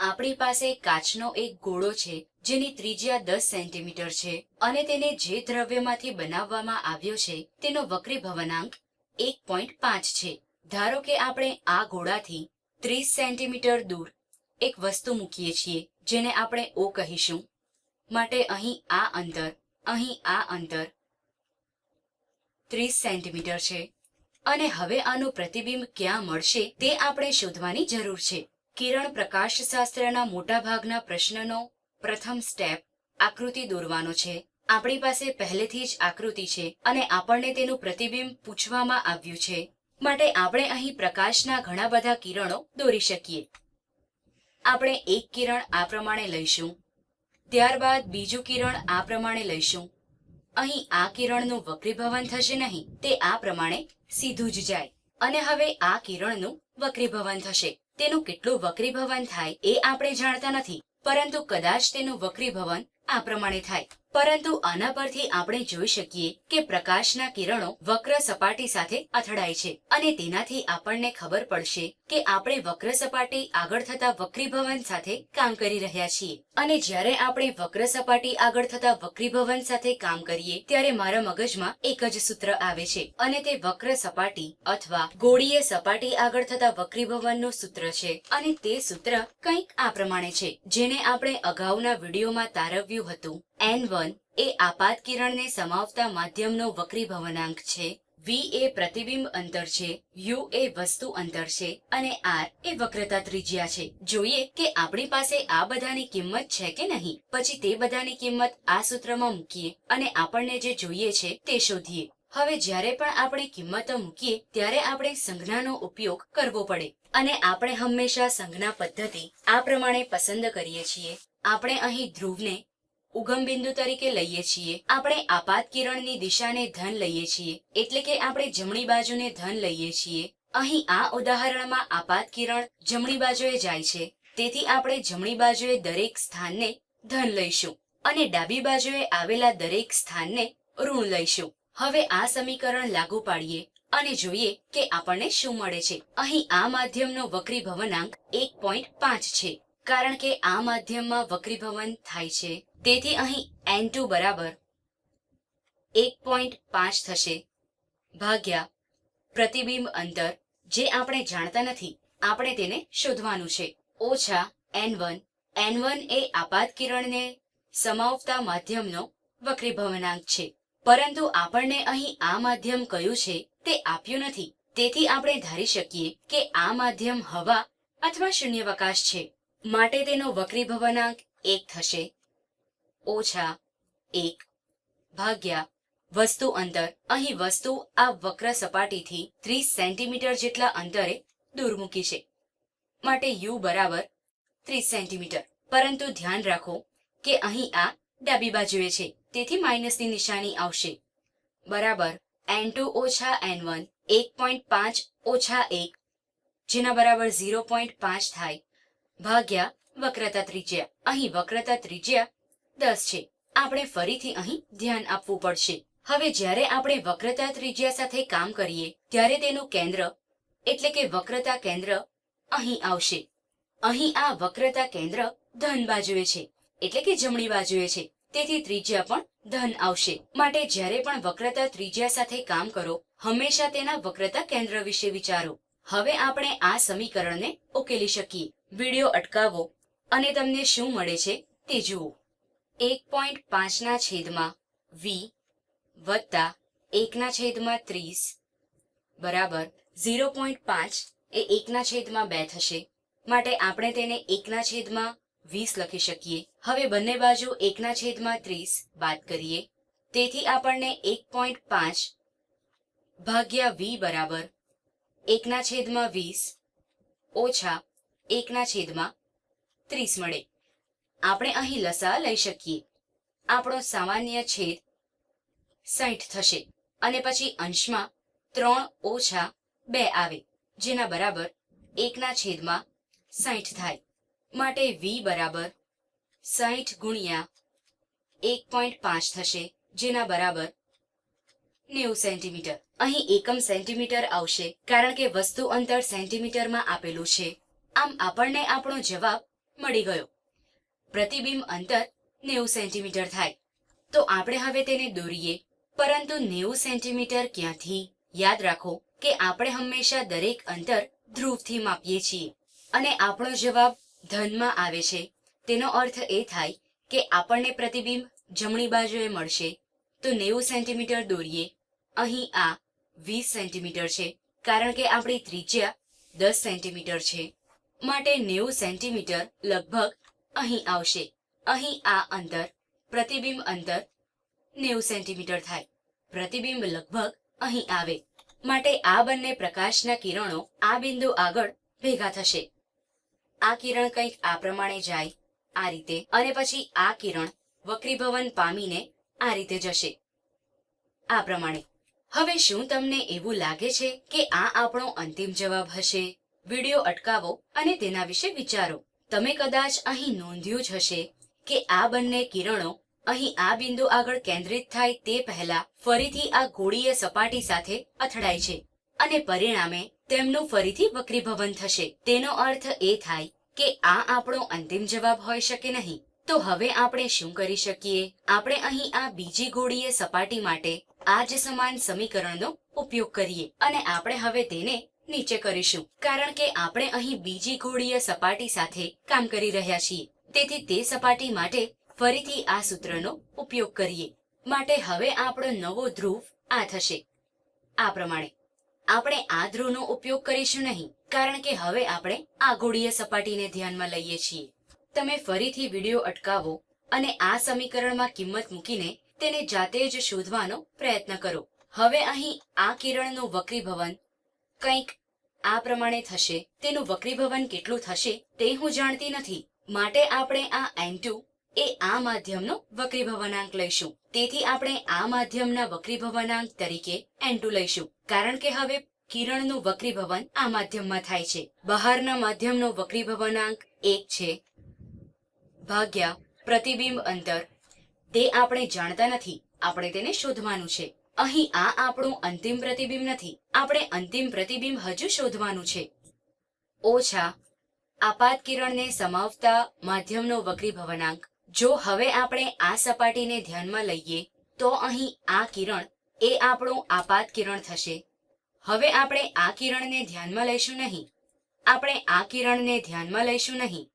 આપણી પાસે કાચનો એક ગોળો છે, જેની ત્રિજ્યા દસ સેન્ટીમીટર છે, અને તેને જે દ્રવ્યમાંથી બનાવવામાં આવ્યો છે, તેનો વક્રીભવનાંક એક પોઈન્ટ પાંચ છે. ધારો કે આપણે આ ગોળાથી ત્રીસ સેન્ટીમીટર દૂર એક વસ્તુ મૂકીએ છીએ, જેને આપણે ઓ કહીશું. માટે અહીં આ અંતર, અહીં આ અંતર ત્રીસ સેન્ટીમીટર છે. અને હવે આનું પ્રતિબિંબ ક્યાં મળશે, તે આપણે શોધવાની જરૂર છે. કિરણ પ્રકાશશાસ્ત્રના મોટાભાગના પ્રશ્નનો પ્રથમ સ્ટેપ આકૃતિ દોરવાનો છે. આપણી પાસે પહેલેથી જ આકૃતિ છે અને આપણને તેનું પ્રતિબિંબ પૂછવામાં આવ્યું છે. માટે આપણે અહીં પ્રકાશના ઘણા બધા કિરણો દોરી શકીએ. આપણે એક કિરણ આ પ્રમાણે લઈશું. ત્યારબાદ બીજું કિરણ આ પ્રમાણે લઈશું. અહીં આ કિરણનું વક્રીભવન થશે નહીં, તે આ પ્રમાણે સીધું જ જાય. અને હવે આ કિરણનું વક્રીભવન થશે. તેનું કેટલું વક્રીભવન થાય એ આપણે જાણતા નથી, પરંતુ કદાચ તેનું વક્રીભવન આ પ્રમાણે થાય. પરંતુ આના પરથી આપણે જોઈ શકીએ કે પ્રકાશના કિરણો વક્ર સપાટી સાથે અથડાય છે અને તેનાથી આપણને ખબર પડશે કે આપણે વક્ર સપાટી આગળ થતા વક્રીભવન સાથે કામ કરી રહ્યા છીએ. અને જ્યારે આપણે વક્ર સપાટી આગળ થતા વક્રીભવન સાથે કામ કરીએ, ત્યારે મારા મગજમાં એક જ સૂત્ર આવે છે. અને તે વક્ર સપાટી અથવા ગોળીય સપાટી આગળ થતા વક્રીભવનનું સૂત્ર છે. અને તે સૂત્ર કંઈક આ પ્રમાણે છે, જેને આપણે અગાઉના વિડીયોમાં તારવ્યું હતું. એન વન એ આપાત કિરણને સમાવતા માધ્યમનો વક્રીભવનાંક છે. વી એ પ્રતિબિંબ અંતર છે. યુ એ વસ્તુ અંતર છે. અને આર એ વક્રતા ત્રિજ્યા છે. જોઈએ કે આપણી પાસે આ બધાની કિંમત છે કે નહીં. પછી તે બધાની કિંમત આ સૂત્રમાં મૂકીએ અને આપણને જે જોઈએ છે તે શોધીએ. હવે જ્યારે પણ આપણે કિંમતો મૂકીએ, ત્યારે આપણે સંજ્ઞાનો ઉપયોગ કરવો પડે. અને આપણે હંમેશા સંજ્ઞા પદ્ધતિ આ પ્રમાણે પસંદ કરીએ છીએ. આપણે અહીં ધ્રુવને ઉગમ બિંદુ તરીકે લઈએ છીએ. આપણે આપાત કિરણની દિશાને ધન લઈએ છીએ. એટલે કે આપણે જમણી બાજુને ધન લઈએ છીએ. અહીં આ ઉદાહરણમાં આપાત કિરણ જમણી બાજુએ જાય છે. તેથી આપણે જમણી બાજુએ દરેક સ્થાનને ધન લઈશું. અને ડાબી બાજુએ આવેલા દરેક સ્થાનને ઋણ લઈશું. હવે આ સમીકરણ લાગુ પાડીએ અને જોઈએ કે આપણને શું મળે છે. અહીં આ માધ્યમનો વક્રીભવનાંક એક પોઈન્ટ પાંચ છે. કારણ કે આ માધ્યમમાં વક્રીભવન થાય છે. તેથી અહીં એન ટુ બરાબર એક પોઈન્ટ પાંચ થશે. ભાગ્યા પ્રતિબિંબ અંતર, જે આપણે જાણતા નથી, આપણે તેને શોધવાનું છે. ઓછા એન વન એન વન એ આપાત કિરણને સમાવતા માધ્યમનો વક્રીભવનાંક છે. પરંતુ આપણને અહીં આ માધ્યમ કયું છે તે આપ્યું નથી. તેથી આપણે ધારી શકીએ કે આ માધ્યમ હવા અથવા શૂન્યવકાશ છે. માટે તેનો વક્રીભવનાંક એક થશે. ઓછા એક ભાગ્યા વસ્તુ અંતર. અહીં વસ્તુ આ વક્ર સપાટીથી ત્રીસ સેન્ટીમીટર જેટલા અંતરે દૂર મૂકી છે. માટે યુ બરાબર ત્રીસ સેન્ટીમીટર. પરંતુ ધ્યાન રાખો કે અહીં આ ડાબી બાજુએ છે. તેથી માઇનસની નિશાની આવશે. બરાબર એન ટુ ઓછા એન વન એક પોઈન્ટ પાંચ ઓછા એક, જેના બરાબર ઝીરો પોઈન્ટ પાંચ થાય. ભાગ્યા વક્રતા ત્રિજ્યા. અહીં વક્રતા ત્રિજ્યા દસ છે. આપણે ફરીથી અહીં ધ્યાન આપવું પડશે. હવે જ્યારે આપણે વક્રતા ત્રિજ્યા સાથે કામ કરીએ, ત્યારે તેનું કેન્દ્ર એટલે કે વક્રતા કેન્દ્ર અહીં આવશે. અહીં આ વક્રતા કેન્દ્ર ધન બાજુએ છે. એટલે કે જમણી બાજુએ છે. તેથી ત્રિજ્યા પણ ધન આવશે. માટે જ્યારે પણ વક્રતા ત્રિજ્યા સાથે કામ કરો, હંમેશા તેના વક્રતા કેન્દ્ર વિશે વિચારો. હવે આપણે આ સમીકરણને ઉકેલી શકીએ. વિડિયો અટકાવો અને તમને શું મળે છે તે જુઓ. એક પોઈન્ટ પાંચના છેદમાં વી વત્તા એકના છેદમાં ત્રીસ બરાબર ઝીરો પોઈન્ટ પાંચ એ એકના છેદમાં બે થશે. માટે આપણે તેને એકના છેદમાં વીસ લખી શકીએ. હવે બંને બાજુ એકના છેદમાં ત્રીસ બાદ કરીએ. તેથી આપણને એક પોઈન્ટ પાંચ ભાગ્યા વી બરાબર એકના છેદમાં વીસ, ઓછા એકના છેદમાં ત્રીસ મળે. આપણે અહીં લસા લઈ શકીએ. આપણો સામાન્ય છેદ સાઠ થશે અને પછી અંશમાં ત્રણ ઓછા બે આવે, જેના બરાબર એકના છેદમાં સાઠ થાય. માટે વી બરાબર સાઠ ગુણ્યા એક પોઈન્ટ પાંચ થશે, જેના બરાબર નેવું સેન્ટીમીટર. અહીં એકમ સેન્ટીમીટર આવશે, કારણ કે વસ્તુ અંતર સેન્ટીમીટરમાં આપેલું છે. આમ આપણને આપણો જવાબ મળી ગયો. પ્રતિબિંબ અંતર નેવું સેન્ટીમીટર થાય. તો આપણે હવે તેને દોરીએ. પરંતુ નેવું સેન્ટીમીટર ક્યાંથી? યાદ રાખો કે આપણે હંમેશા દરેક અંતર ધ્રુવથી માપીએ છીએ. અને આપણો જવાબ ધનમાં આવે છે. તેનો અર્થ એ થાય કે આપણને પ્રતિબિંબ જમણી બાજુએ મળશે. તો નેવું સેન્ટીમીટર દોરીએ. અહીં આ વીસ સેન્ટીમીટર છે, કારણ કે આપણી ત્રિજ્યા દસ સેન્ટીમીટર છે. માટે નેવું સેન્ટીમીટર લગભગ અહીં આવશે. અહીં આ અંતર, પ્રતિબિંબ અંતર નેવું સેન્ટીમીટર થાય. પ્રતિબિંબ લગભગ અહીં આવે. માટે આ બંને પ્રકાશના કિરણો આ બિંદુ આગળ ભેગા થશે. આ કિરણ કંઈક આ પ્રમાણે જાય, આ રીતે, અને પછી આ કિરણ વક્રીભવન પામીને આ રીતે જશે. આ પ્રમાણે. હવે શું તમને એવું લાગે છે કે આ આપણો અંતિમ જવાબ હશે? વિડિયો અટકાવો અને તેના વિશે વિચારો. તમે કદાચ અહીં નોંધ્યું જ હશે કે આ બંને કિરણો અહીં આ બિંદુ આગળ કેન્દ્રિત થાય તે પહેલા ફરીથી આ ગોળીય સપાટી સાથે અથડાય છે અને પરિણામે તેમનું ફરીથી વક્રીભવન થશે. તેનો અર્થ એ થાય કે આ આપણો અંતિમ જવાબ હોઈ શકે નહીં. તો હવે આપણે શું કરી શકીએ? આપણે અહીં આ બીજી ગોળીય સપાટી માટે આ જ સમાન સમીકરણનો ઉપયોગ કરીએ અને આપણે હવે તેને નીચે કરીશું. કારણ કે આપણે અહીં બીજી ગોળીય સપાટી સાથે કામ કરી રહ્યા છીએ. તેથી તે સપાટી માટે ફરીથી આ સૂત્રનો ઉપયોગ કરીએ. માટે હવે આપણો નવો ધ્રુવ આ થશે. આ પ્રમાણે. આપણે આ ધ્રુવનો ઉપયોગ કરીશું નહીં, કારણ કે હવે આપણે આ ગોળીય સપાટીને ધ્યાનમાં લઈએ છીએ. તમે ફરીથી વીડિયો અટકાવો અને આ સમીકરણમાં કિંમત મૂકીને તેને જાતે જ શોધવાનો પ્રયત્ન કરો. હવે અહીં આ કિરણનું વક્રીભવન કંઈક આ પ્રમાણે થશે. તેનું વક્રીભવન કેટલું થશે તે હું જાણતી નથી. માટે આપણે આ n2 એ આ માધ્યમનો વક્રીભવનાંક લઈશું. તેથી આપણે આ માધ્યમના વક્રીભવનાંક તરીકે n2 લઈશું. કારણ કે હવે કિરણનું વક્રીભવન આ માધ્યમમાં થાય છે. બહારના માધ્યમનો વક્રીભવનાંક એક છે. ભાગ્યા પ્રતિબિંબ અંતર તે આપણે જાણતા નથી. આપણે તેને શોધવાનું છે. અહીં આ આપણું અંતિમ પ્રતિબિંબ નથી. આપણે અંતિમ પ્રતિબિંબ હજુ શોધવાનું છે. ઓછા. આપાત કિરણને સમાવતા માધ્યમનો વક્રીભવનાંક જો હવે આપણે આ સપાટીને ધ્યાનમાં લઈએ, તો અહીં આ કિરણ એ આપણું આપાત કિરણ થશે. હવે આપણે આ કિરણને ધ્યાનમાં લઈશું નહીં. આપણે આ કિરણને ધ્યાનમાં લઈશું નહીં.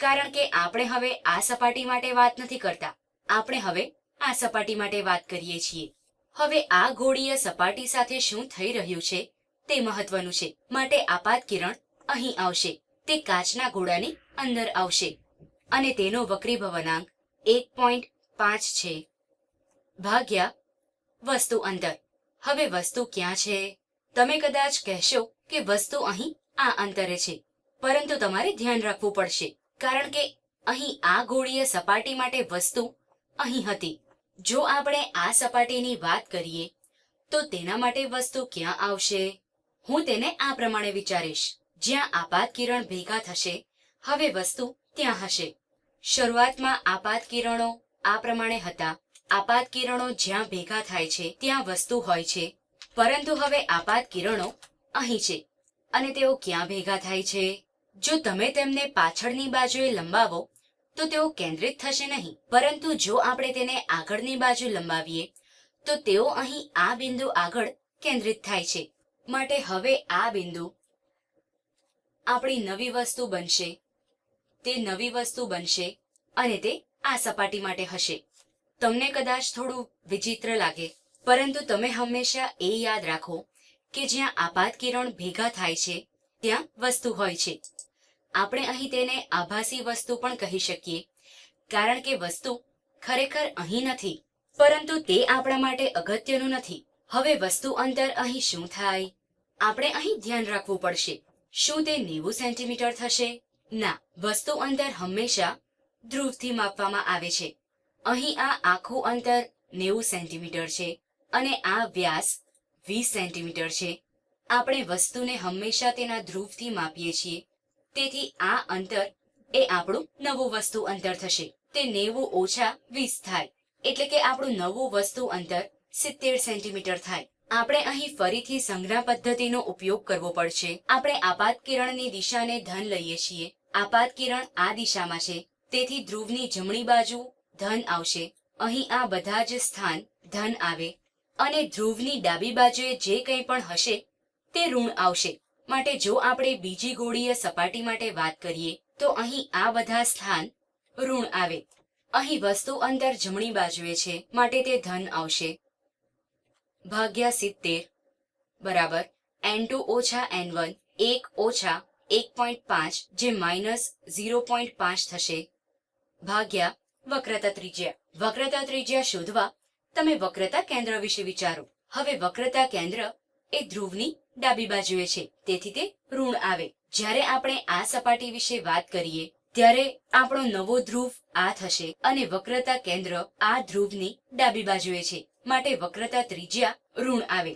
કારણ કે આપણે હવે આ સપાટી માટે વાત નથી કરતા. આપણે હવે આ સપાટી માટે વાત કરીએ છીએ. હવે આ ગોળીય સપાટી સાથે શું થઈ રહ્યું છે તે મહત્વનું છે. માટે આપાત કિરણ અહીં આવશે. તે કાચના ગોળાની અંદર આવશે. અને તેનો વક્રીભવનાંક એક પોઈન્ટ પાંચ છે. ભાગ્યા વસ્તુ અંતર. હવે વસ્તુ ક્યાં છે? તમે કદાચ કહેશો કે વસ્તુ અહીં આ અંતરે છે. પરંતુ તમારે ધ્યાન રાખવું પડશે. કારણ કે અહીં આ ગોળીય સપાટી માટે વસ્તુ અહીં હતી. જો આપણે આ સપાટીની વાત કરીએ, તો તેના માટે વસ્તુ ક્યાં આવશે? હું તેને આ પ્રમાણે વિચારીશ. જ્યાં આપાત કિરણ ભેગા થશે, હવે વસ્તુ ત્યાં હશે. શરૂઆતમાં આપાત કિરણો આ પ્રમાણે હતા. આપાત કિરણો જ્યાં ભેગા થાય છે, ત્યાં વસ્તુ હોય છે. પરંતુ હવે આપાત કિરણો અહીં છે. અને તેઓ ક્યાં ભેગા થાય છે? જો તમે તેમને પાછળની બાજુએ લંબાવો તો તેઓ કેન્દ્રિત થશે નહીં. પરંતુ જો આપણે તેને આગળની બાજુ લંબાવીએ, તો તેઓ અહીં આ બિંદુ આગળ કેન્દ્રિત થાય છે. માટે હવે આ બિંદુ આપણી નવી વસ્તુ બનશે. તે નવી વસ્તુ બનશે અને તે આ સપાટી માટે હશે. તમને કદાચ થોડું વિચિત્ર લાગે, પરંતુ તમે હંમેશા એ યાદ રાખો કે જ્યાં આપાત કિરણ ભેગા થાય છે, ત્યાં વસ્તુ હોય છે. આપણે અહીં તેને આભાસી વસ્તુ પણ કહી શકીએ. કારણ કે વસ્તુ ખરેખર અહીં નથી, પરંતુ તે આપણા માટે અગત્યનું નથી. હવે વસ્તુ અંતર અહીં શું થાય? આપણે અહીં ધ્યાન રાખવું પડશે. શું તે નેવું સેન્ટીમીટર થશે? ના, વસ્તુ અંતર હંમેશા ધ્રુવથી માપવામાં આવે છે. અહીં આ આખું અંતર નેવું સેન્ટીમીટર છે અને આ વ્યાસ વીસ સેન્ટીમીટર છે. આપણે વસ્તુને હંમેશા તેના ધ્રુવથી માપીએ છીએ. તેથી આ અંતર એ આપણું નવું વસ્તુ અંતર થશે. તે નેવું ઓછા વીસ થાય. એટલે કે આપણું નવું વસ્તુ અંતર સિત્તેર સેન્ટીમીટર થાય. આપણે અહીં ફરીથી સંજ્ઞા પદ્ધતિનો ઉપયોગ કરવો પડશે. આપણે આપાત કિરણની દિશાને ધન લઈએ છીએ. આપાત કિરણ આ દિશામાં છે. તેથી ધ્રુવની જમણી બાજુ ધન આવશે. અહીં આ બધા જ સ્થાન ધન આવે. અને ધ્રુવની ડાબી બાજુએ જે કંઈ પણ હશે, તે ઋણ આવશે. માટે જો આપણે બીજી ગોળીય સપાટી માટે વાત કરીએ, તો અહીં આ બધા સ્થાન ઋણ આવે. અહીં વસ્તુ અંદર જમણી બાજુએ છે, માટે તે ધન આવશે. ભાગ્યા સિત્તેર, બરાબર. એન ટુ ઓછા એન વન, એક ઓછા એક પોઈન્ટ પાંચ, જે માઇનસ ઝીરો પોઈન્ટ પાંચ થશે. ભાગ્યા વક્રતા ત્રિજ્યા. વક્રતા ત્રિજ્યા શોધવા તમે વક્રતા કેન્દ્ર વિશે વિચારો. હવે વક્રતા કેન્દ્ર એ ધ્રુવની ડાબી બાજુએ છે. તેથી તે ઋણ આવે. જ્યારે આપણે આ સપાટી વિશે વાત કરીએ, ત્યારે આપણો નવો ધ્રુવ આ થશે અને વક્રતા કેન્દ્ર આ ધ્રુવની ડાબી બાજુએ છે. માટે વક્રતા ત્રિજ્યા ઋણ આવે.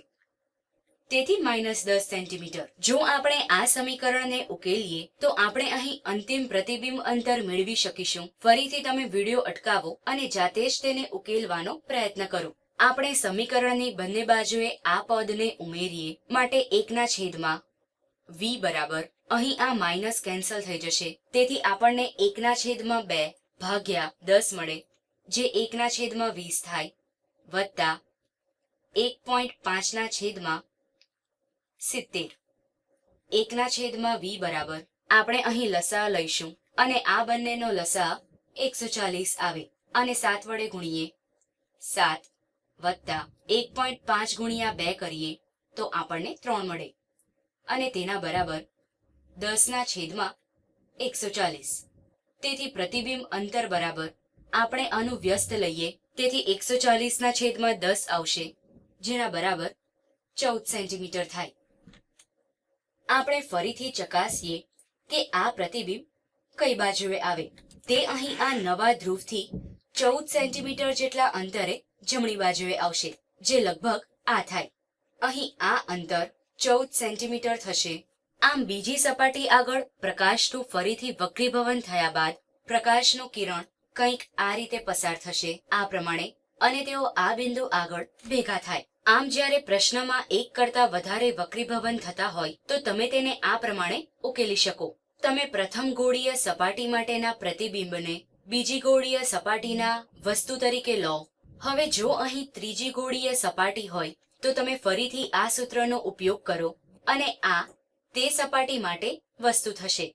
તેથી માઇનસ દસ સેન્ટીમીટર. જો આપણે આ સમીકરણને ઉકેલીએ, તો આપણે અહીં અંતિમ પ્રતિબિંબ અંતર મેળવી શકીશું. ફરીથી તમે વીડિયો અટકાવો અને જાતે જ તેને ઉકેલવાનો પ્રયત્ન કરો. આપણે સમીકરણની બંને બાજુએ આ પદને ઉમેરીએ માટે એકના છેદમાં વી બરાબર. અહીં આ માઇનસ કેન્સલ થઈ જશે. તેથી આપણને એકના છેદમાં બે ભાગ્યા દસ મળે, જે એકના છેદમાં વીસ થાય, વત્તા એક પોઈન્ટ પાંચના છેદમાં સિત્તેર. એકના છેદમાં વી બરાબર. આપણે અહીં લસા લઈશું અને આ બંનેનો લસા એકસો ચાલીસ આવે અને સાત વડે ગુણીએ સાત. વત્તા એક પોઈન્ટ પાંચ ગુણ્યા બે કરીએ તો આપણને ત્રણ મળે. અને તેના બરાબર દસના છેદમાં એકસો ચાલીસ. તેથી પ્રતિબિંબ અંતર બરાબર આપણે આનું વ્યસ્ત લઈએ, તેથી એકસો ચાલીસના છેદમાં દસ આવશે, જેના બરાબર ચૌદ સેન્ટીમીટર થાય. આપણે ફરીથી ચકાસીએ કે આ પ્રતિબિંબ કઈ બાજુએ આવે. તે અહીં આ નવા ધ્રુવથી ચૌદ સેન્ટીમીટર જેટલા અંતરે જમણી બાજુએ આવશે, જે લગભગ આ થાય. અહીં આ અંતર ચૌદ સેન્ટીમીટર થશે. આમ બીજી સપાટી આગળ પ્રકાશનું ફરીથી વક્રીભવન થયા બાદ પ્રકાશનું કિરણ કંઈક આ રીતે પસાર થશે. આ પ્રમાણે અને તેઓ આ બિંદુ આગળ ભેગા થાય. આમ જ્યારે પ્રશ્નમાં એક કરતા વધારે વક્રીભવન થતા હોય, તો તમે તેને આ પ્રમાણે ઉકેલી શકો. તમે પ્રથમ ગોળીય સપાટી માટેના પ્રતિબિંબને બીજી ગોળીય સપાટીના વસ્તુ તરીકે લો. હવે જો અહીં ત્રીજી ગોળીય સપાટી હોય, તો તમે ફરીથી આ સૂત્રનો ઉપયોગ કરો અને આ તે સપાટી માટે વસ્તુ થશે.